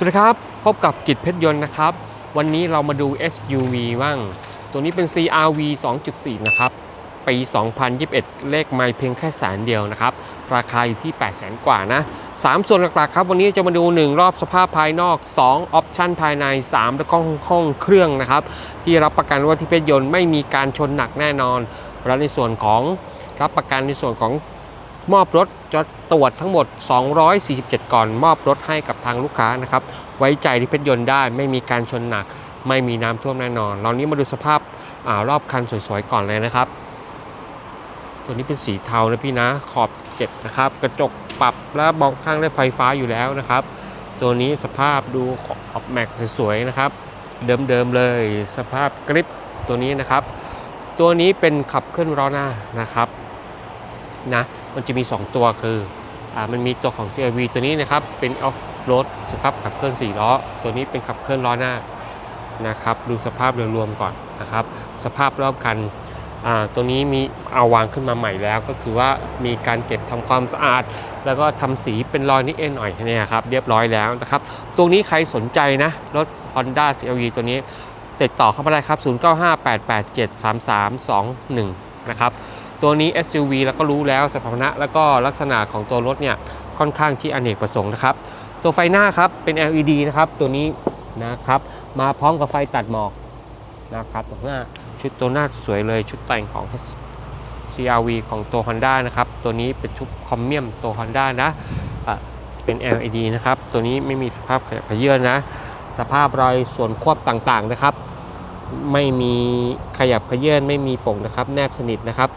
สวัสดีครับ พบกับกิจเพชรยนต์นะครับ วันนี้เรามาดู SUV บ้าง ตัวนี้เป็น CRV 2.4 นะครับ ปี 2021 เลขไม่เพียงแค่แสนเดียวนะครับ ราคาอยู่ที่ 8 0 0 0 0 0 กว่านะ 3 ส่วนหลักๆครับ วันนี้จะมาดู 1 รอบสภาพภายนอก 2 ออปชันภายใน 3 แล้วก็ห้องเครื่องนะครับ ที่รับประกันว่าที่เพชรยนต์ไม่มีการชนหนักแน่นอน แล้วในส่วนของรับประกันในส่วนของ มอบรถจะตรวจทั้งหมด 247 ก่อน มอบรถให้กับทางลูกค้านะครับ ไว้ใจที่เพชรยนต์ได้ ไม่มีการชนหนัก ไม่มีน้ำท่วมแน่นอน เรานี้มาดูสภาพอารอบคันสวยๆก่อนเลยนะครับ ตัวนี้เป็นสีเทานะพี่นะ ขอบ7นะครับ กระจกปรับและมองข้างได้ไฟฟ้าอยู่แล้วนะครับ ตัวนี้สภาพดูขอบแม็กสวยๆนะครับ เดิมๆเลย สภาพกริปตัวนี้นะครับ ตัวนี้เป็นขับเคลื่อนล้อหน้านะครับนะ มันจะมี 2 ตัวคืออ่ามันมีตัวของ CRV ตัวนี้นะครับเป็นออฟโรดสภาพขับเคลื่อน4ล้อ ตัวนี้เป็นขับเคลื่อนล้อหน้านะครับดูสภาพโดยรวมก่อนนะครับ สภาพรอบคันตัวนี้มีเอาวางขึ้นมาใหม่แล้ว ก็คือว่ามีการเก็บทำความสะอาด แล้วก็ทำสีเป็นรอยนิดเอ็นหน่อยเนี่ยครับเรียบร้อยแล้วนะครับตรงนี้ใครสนใจนะรถ Honda CRV ตัวนี้ติดต่อเข้ามาได้ครับ 0958873321 นะครับ ตัวนี้ SUV แล้วก็รู้แล้วสถาปนะแล้วก็ลักษณะของตัวรถเนี่ยค่อนข้างที่อเนกประสงค์นะครับ ตัวไฟหน้าครับเป็น LED นะครับตัวนี้นะครับมาพร้อมกับไฟตัดหมอกนะครับตัวหน้าชุดตัวหน้าสวยเลยชุดแต่งของ CRV ของตัว Honda นะครับตัวนี้เป็นชุดคอมเมียมตัว Honda นะเป็น LED นะครับตัวนี้ไม่มีสภาพขยับเขยื่อนนะ สภาพรอยส่วนควบต่างๆนะครับ ไม่มีขยับเขยื่อนไม่มีป่งนะครับ แนบสนิทนะครับ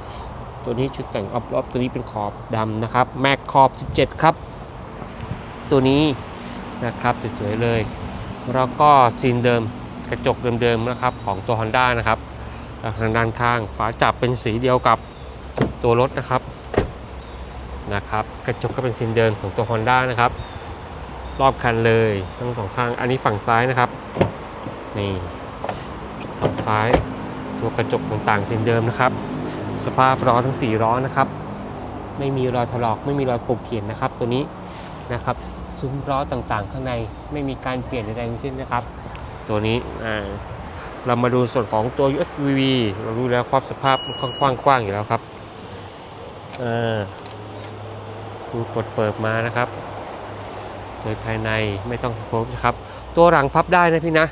ตัวนี้ชุดแต่งออฟรอบตัวนี้เป็นขอบดำนะครับ แม็กขอบ 17 ครับ ตัวนี้นะครับสวยๆเลย แล้วก็ซีนเดิมกระจกเดิมๆนะครับของตัว Honda นะครับทางด้านข้างฝาจับเป็นสีเดียวกับตัวรถนะครับนะครับ กระจกก็เป็นซีนเดิมของตัว Honda นะครับ รอบคันเลยทั้งสองข้างอันนี้ฝั่งซ้ายนะครับนี่ฝั่งซ้ายตัวกระจกต่างๆซีนเดิมนะครับ สภาพล้อทั้ง4ล้อนะครับ ไม่มีรอยถลอกไม่มีรอยกบเขียนนะครับ ตัวนี้นะครับซุ้มล้อต่างๆ ข้างในไม่มีการเปลี่ยนใดๆทั้งสิ้นนะครับ ตัวนี้อ่าเรามาดูส่วนของตัว USB เรารู้แล้วความสภาพมันค่องกว้างอยู่แล้วครับดูกดเปิดมานะครับ โดยภายในไม่ต้องพบนะครับ ตัวหลังพับได้นะพี่นะ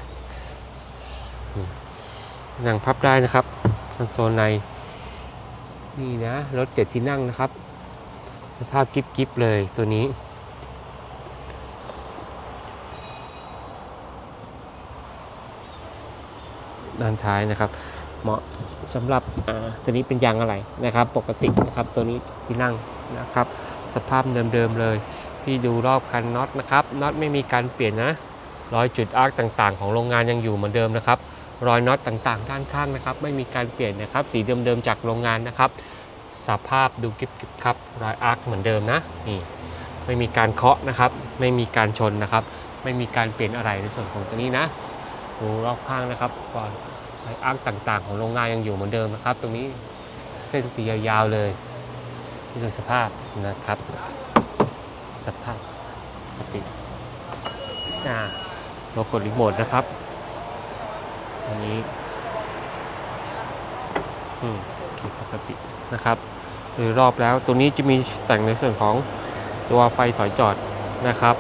หลังพับได้นะครับทางโซนใน นี่นะ รถเจ็ดที่นั่งนะครับ สภาพกิบกิบเลยตัวนี้ ด้านท้ายนะครับ เหมาะสำหรับตัวนี้เป็นยางอะไรนะครับ ปกตินะครับตัวนี้ที่นั่งนะครับ สภาพเดิมๆเลยพี่ดูรอบคันน็อตนะครับน็อตไม่มีการเปลี่ยนนะรอยจุดอาร์กต่างๆ ของโรงงานยังอยู่เหมือนเดิมนะครับ รอยน็อตต่างๆ ด้านข้างนะครับ ไม่มีการเปลี่ยนนะครับ สีเดิมๆจากโรงงานนะครับ สภาพดูกิบกิบครับ รอยอาร์คเหมือนเดิมนะ นี่ ไม่มีการเคาะนะครับ ไม่มีการชนนะครับ ไม่มีการเปลี่ยนอะไรในส่วนของตัวนี้นะดูรอบข้างนะครับก่อนรอยอาร์คต่างๆ ของโรงงานยังอยู่เหมือนเดิมนะครับ ตรงนี้เส้นตียาวๆเลยนี่คือสภาพนะครับ สภาพปกติอ่าตัวกดรีโมทนะครับ ตัวนี้อืมโอเคปกตินะครับโดยรอบแล้วตัวนี้จะมีแต่งในส่วนของตัวไฟถอยจอดนะครับ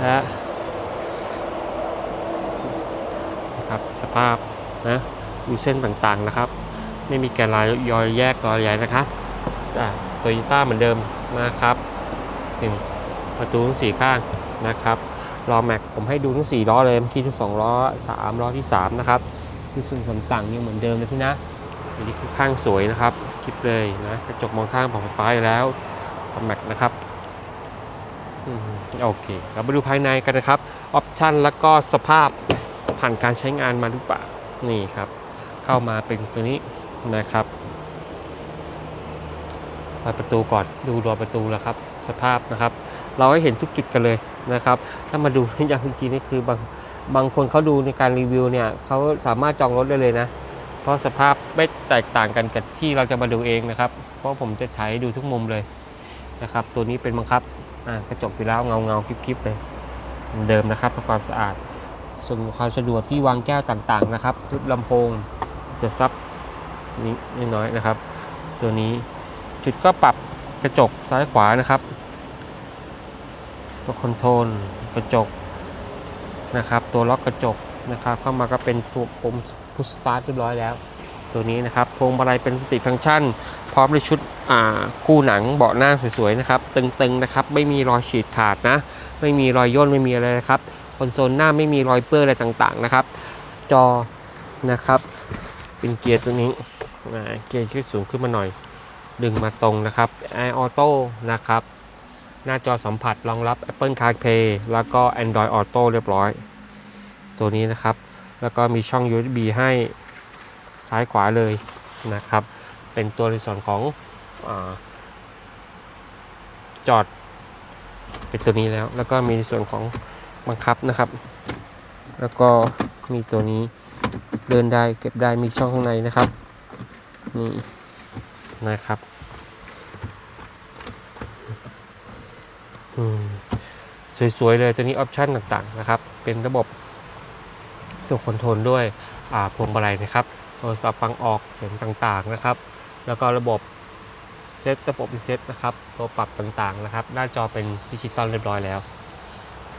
และนะครับสภาพนะมีเส้นต่างๆนะครับ ไม่มีแกนลายยอยแยกรอยใหญ่นะครับโตโยต้าเหมือนเดิมนะครับถึงประตูทั้งสี่ข้างนะครับล้อแม็กผมให้ดูทั้งสี่ล้อเลยเมื่อกี้ทั้งสองล้อสามล้อที่สามนะครับ คือส่วนต่างยังเหมือนเดิมเลยพี่นะอันนี้ค่อนข้างสวยนะครับคลิปเลยนะกระจกมองข้างปรับไฟฟ้าแล้วล้อแม็กนะครับอโอเคเรามาดูภายในกันนะครับออปชันแล้วก็สภาพผ่านการใช้งานมาหรือเปล่านี่ครับ เข้ามาเป็นตัวนี้นะครับเปิดประตูก่อนดูรอยประตูแล้วครับ สภาพนะครับ เราให้เห็นทุกจุดกันเลยนะครับ ถ้ามาดูอย่างจริงๆนี่คือบาง บางคนเขาดูในการรีวิวเนี่ยเขาสามารถจองรถได้เลยนะ เพราะสภาพไม่แตกต่างกันกับที่เราจะมาดูเองนะครับ เพราะผมจะใช้ดูทุกมุมเลยนะครับ ตัวนี้เป็นบังคับกระจกอยู่แล้วเงาเงาคลิปๆเลยเดิมนะครับทำความสะอาด ส่วนความสะดวกที่วางแก้วต่างๆนะครับชุดลำโพงจะซับนิดน้อยนะครับ ตัวนี้จุดก็ปรับกระจกซ้ายขวานะครับตัวคอนโทรลกระจก นะครับ ตัวล็อกกระจกนะครับ เข้ามาก็เป็นตัวปุ่มพุชสตาร์ทเรียบร้อยแล้ว ตัวนี้นะครับพวงมาลัยเป็นสติฟังก์ชัน พร้อมด้วยชุดคู่หนังเบาะหน้าสวยๆนะครับ ตึงๆนะครับ ไม่มีรอยฉีดขาดนะ ไม่มีรอยย่นไม่มีอะไรนะครับคอนโซลหน้าไม่มีรอยเปื้อนอะไรต่างๆนะครับ จอนะครับ เป็นเกียร์ตัวนี้เกียร์ขึ้นสูงขึ้นมาหน่อย ดึงมาตรงนะครับ Air Auto นะครับ หน้าจอสัมผัสรองรับ Apple CarPlay แล้วก็ Android Auto เรียบร้อย ตัวนี้นะครับ แล้วก็มีช่อง USB ให้ซ้ายขวาเลยนะครับ เป็นตัวในส่วนของอจอด เป็นตัวนี้แล้ว แล้วก็มีในส่วนของบังคับนะครับ แล้วก็มีตัวนี้เดินได้เก็บได้มีช่องข้างในนะครับ นี่นะครับอืม สวยๆเลยตัวนี้ออปชันต่างๆนะครับ เป็นระบบตัวคอนโทรลด้วยพวงมาลัยนะครับ โทรศัพท์ฟังออกเสียงต่างๆนะครับ แล้วก็ระบบเซตระบบรีเซ็ตนะครับตัวปรับต่างๆนะครับ หน้าจอเป็นดิจิตอลเรียบร้อยแล้ว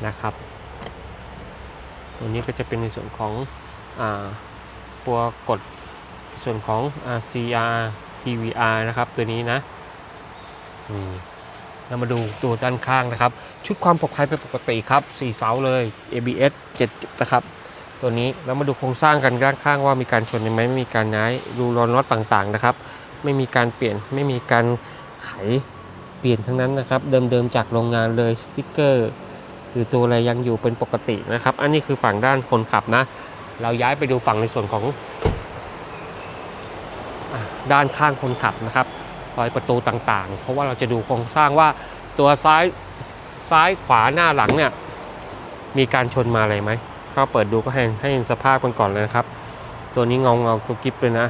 นะครับ ตัวนี้ก็จะเป็นในส่วนของอตัวกดส่วนของ CR TVR นะครับ ตัวนี้นะอืม เรามาดูตัวด้านข้างนะครับ ชุดความปลอดภัยเป็นปกติครับ4เสาเลย ABS 7จุดนะครับตัวนี้เรามาดูโครงสร้างกันด้านข้างว่ามีการชนไหมไม่มีการย้ายรูรอนน็อตต่างๆนะครับ ไม่มีการเปลี่ยนไม่มีการไขเปลี่ยนทั้งนั้นนะครับ เดิมๆจากโรงงานเลยสติกเกอร์หรือตัวอะไรยังอยู่เป็นปกตินะครับ อันนี้คือฝั่งด้านคนขับนะ เราย้ายไปดูฝั่งในส่วนของด้านข้างคนขับนะครับ รอยประตูต่างๆ เพราะว่าเราจะดูโครงสร้างว่าตัวซ้ายซ้ายขวาหน้าหลังเนี่ยมีการชนมาอะไรไหมก็เปิดดูก็ให้ให้เห็นสภาพกันก่อนเลยนะครับ ตัวนี้เงาเงาตัวกิฟเลยนะ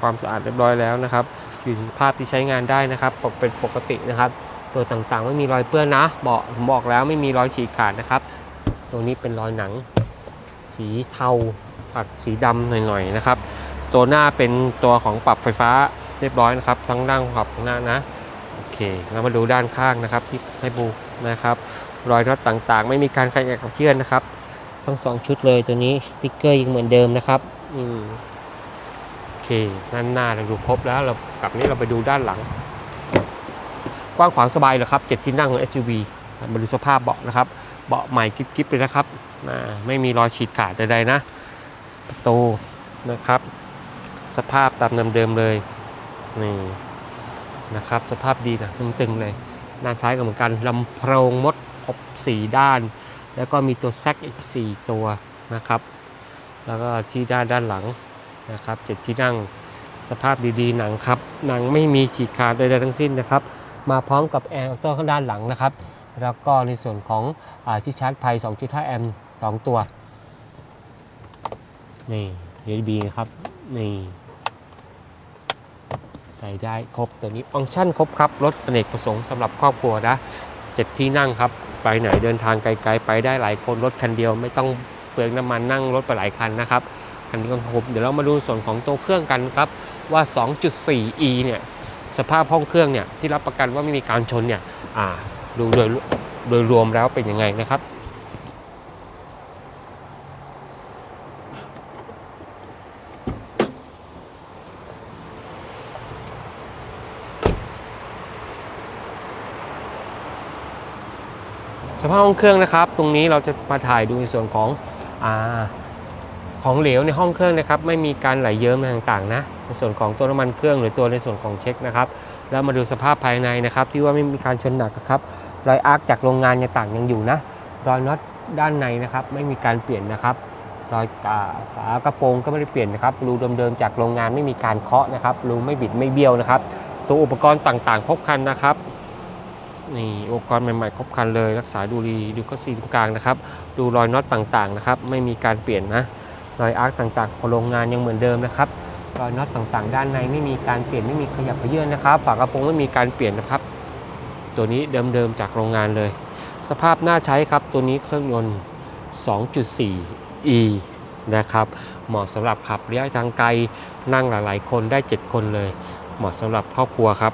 ความสะอาดเรียบร้อยแล้วนะครับ อยู่ในสภาพที่ใช้งานได้นะครับเป็นปกตินะครับ ตัวต่างๆไม่มีรอยเปื้อนนะเบาะผมบอกแล้วไม่มีรอยฉีกขาดนะครับ ตัวนี้เป็นรอยหนัง สีเทาปัดสีดำหน่อยๆนะครับ ตัวหน้าเป็นตัวของปรับไฟฟ้า เรียบร้อยนะครับทั้งด้านขับข้างหน้านะโอเคเรามาดูด้านข้างนะครับที่ให้บูนะครับ รอยน็อตต่างๆ ไม่มีการขยับกับเชื่อนนะครับ ทั้งสองชุดเลยตัวนี้สติกเกอร์ยังเหมือนเดิมนะครับอืมโอเคด้านหน้าเราดูครบแล้วเรากลับนี้เราไปดูด้านหลัง กว้างขวางสบายเลยครับเจ็ดที่นั่งของ SUV มาดูสภาพเบาะนะครับ เบาะใหม่กิ๊บๆเลยนะครับไม่มีรอยฉีดขาดใดๆนะประตูนะครับ สภาพตามเดิมๆเลย นี่นะครับ สภาพดีนะตึงๆเลยด้านซ้ายก็เหมือนกันลำโพงมดครบ4ด้าน แล้วก็มีตัวแซกอีก 4 ตัวนะครับ แล้วก็ที่ด้านด้านหลังนะครับเจ็ดที่นั่งสภาพดีๆหนังครับหนังไม่มีฉีกขาดใดๆทั้งสิ้นนะครับ มาพร้อมกับแอร์ออโต้ข้างด้านหลังนะครับ แล้วก็ในส่วนของอที่ชาร์จไฟ2.5แอมป์2ตัวนี่ USB นะครับนี่ ใส่ได้ครบตัวนี้ฟังก์ชันครบครับ รถอเนกประสงค์สำหรับครอบครัวนะเจ็ดที่นั่งครับ ไปไหนเดินทางไกลๆ ไปได้หลายคนรถคันเดียวไม่ต้องเปลืองน้ำมันนั่งรถไปหลายคันนะครับคันนี้ก็ครบเดี๋ยวเรามาดูส่วนของตัวเครื่องกันครับว่า 2.4e เนี่ยสภาพห้องเครื่องเนี่ยที่รับประกันว่าไม่มีการชนเนี่ยอ่าดูโดยโดยรวมแล้วเป็นยังไงนะครับ สภาพห้องเครื่องนะครับ ตรงนี้เราจะมาถ่ายดูในส่วนของอของเหลวในห้องเครื่องนะครับ ไม่มีการไหลเยิ้มอะไรต่างๆนะในส่วนของตัวน้ำมันเครื่องหรือตัวในส่วนของเช็คนะครับ แล้วมาดูสภาพภายในนะครับ ที่ว่าไม่มีการชนหนักครับรอยอาร์คจากโรงงานยังต่างยังอยู่นะรอยน็อตด้านในนะครับ ไม่มีการเปลี่ยนนะครับรอยอ่าฝากระโปรงก็ไม่ได้เปลี่ยนนะครับรูเดิมๆจากโรงงานไม่มีการเคาะนะครับรูไม่บิดไม่เบี้ยวนะครับ ตัวอุปกรณ์ต่างๆ ครบครันนะครับ นี่อุปกรณ์ใหม่ๆ ครบครันเลย รักษาดูดีดูข้อซีตรงกลางนะครับ ดูรอยน็อตต่างๆนะครับ ไม่มีการเปลี่ยนนะ รอยอาร์คต่างๆของโรงงานยังเหมือนเดิมนะครับ รอยน็อตต่างๆ ด้านในไม่มีการเปลี่ยนไม่มีขยับเขยื่อนนะครับ ฝากระโปรงไม่มีการเปลี่ยนนะครับ ตัวนี้เดิมๆจากโรงงานเลย สภาพน่าใช้ครับตัวนี้เครื่องยนต์ 2.4 e นะครับ เหมาะสำหรับขับระยะทางไกลนั่งหลายๆ คนได้ 7 คนเลย เหมาะสำหรับครอบครัวครับ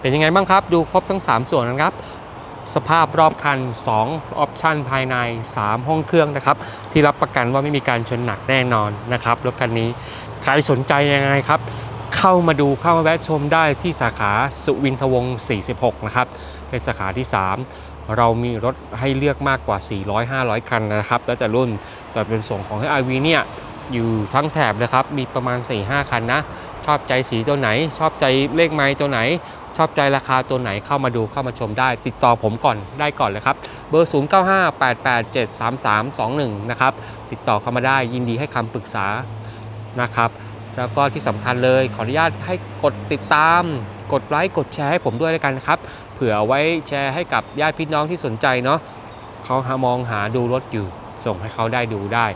เป็นยังไงบ้างครับ ดูครบทั้ง 3 ส่วนนะครับ สภาพรอบคัน 2 ออปชันภายใน 3 ห้องเครื่องนะครับ ที่รับประกันว่าไม่มีการชนหนักแน่นอนนะครับรถคันนี้ใครสนใจยังไงครับ เข้ามาดูเข้ามาแวะชมได้ที่สาขาสุวินทวงศ์46 นะครับ เป็นสาขาที่ 3 เรามีรถให้เลือกมากกว่า 400-500 คันนะครับ แล้วแต่รุ่นแต่เป็นส่งของให้ RV เนี่ยอยู่ทั้งแถบเลยครับ มีประมาณ 4-5 คันนะ ชอบใจสีตัวไหน ชอบใจเลขไม้ตัวไหน ชอบใจราคาตัวไหนเข้ามาดูเข้ามาชมได้ ติดต่อผมก่อนได้ก่อนเลยครับ เบอร์ 0958873321 นะครับ ติดต่อเข้ามาได้ยินดีให้คำปรึกษานะครับแล้วก็ที่สำคัญเลยขออนุญาตให้กดติดตาม กดไลค์กดแชร์ให้ผมด้วยแล้วกันครับ เผื่อไว้แชร์ให้กับญาติพี่น้องที่สนใจเนาะเขาหามองหาดูรถอยู่ ส่งให้เขาได้ดูได้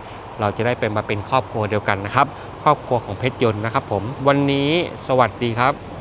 เราจะได้เป็นมาเป็นครอบครัวเดียวกันนะครับ ครอบครัวของเพชรยนต์นะครับผมวันนี้สวัสดีครับ